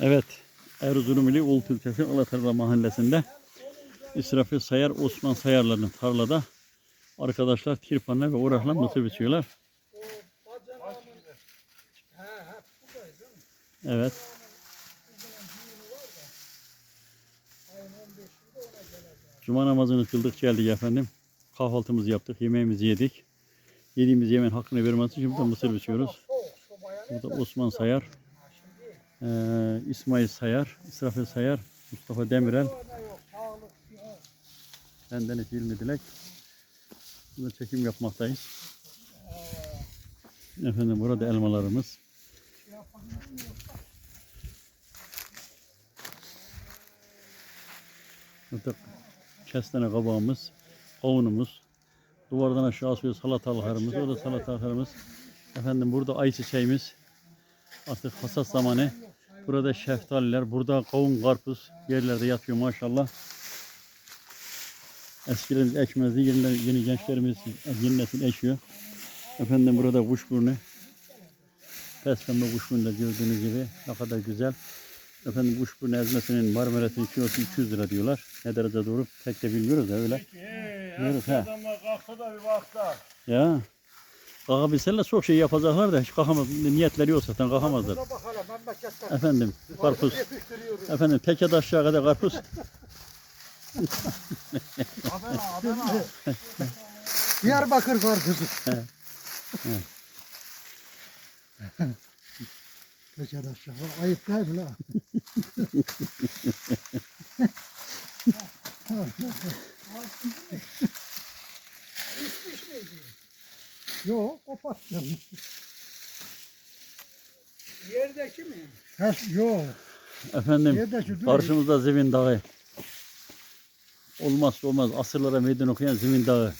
Evet. Erzurum ili Ulu ilçesi Alatarla mahallesinde İsrafil Sayar Osman Sayarların tarlada arkadaşlar tirpanla ve uğrakla mısır biçiyorlar. Evet. Cuma namazını kıldık geldik efendim. Kahvaltımızı yaptık, yemeğimizi yedik. Yediğimiz yemeğin hakkını vermesi için burada mısır biçiyoruz. Burada Osman Sayar, eee, İsmail Sayar, İsrafil Sayar, Mustafa Demirel, bendeniz Hilmi Dilek. Burada çekim yapmaktayız. Efendim burada elmalarımız. Burada kestane kabağımız, kavunumuz. Duvardan aşağı asıyoruz salatalıklarımız. Orada salatalıklarımız. Efendim burada ay çiçeğimiz. Artık hasat zamanı. Burada şeftaliler, burada kavun, karpuz yerlerde yatıyor maşallah. Eskilerimiz ekmezdi, yeni, yeni gençlerimiz, yeni nesil ekiyor. Efendim burada kuşburnu. Pespembe kuşburnu da gördüğünüz gibi ne kadar güzel. Efendim kuşburnu ezmesinin marmelatının kilosu 200 lira diyorlar. Ne derece doğru pek de bilmiyoruz da öyle. Yürü, he. Bir baktı. Ya. Kalkabilseler çok şey yapacaklar da hiç kalkamaz. Niyetleri yok zaten kalkamazlar. Efendim karpuz. Efendim teke aşağı kadar karpuz. Adana, Adana. Diyarbakır karpuzu. Peki aşağı. Ayıp değil mi lan? Yok, koparttım. Yerdeki mi? Ha, yok. Efendim değil. karşımızda Zivin Dağı. Olmazsa olmaz asırlara meydan okuyan Zivin Dağı.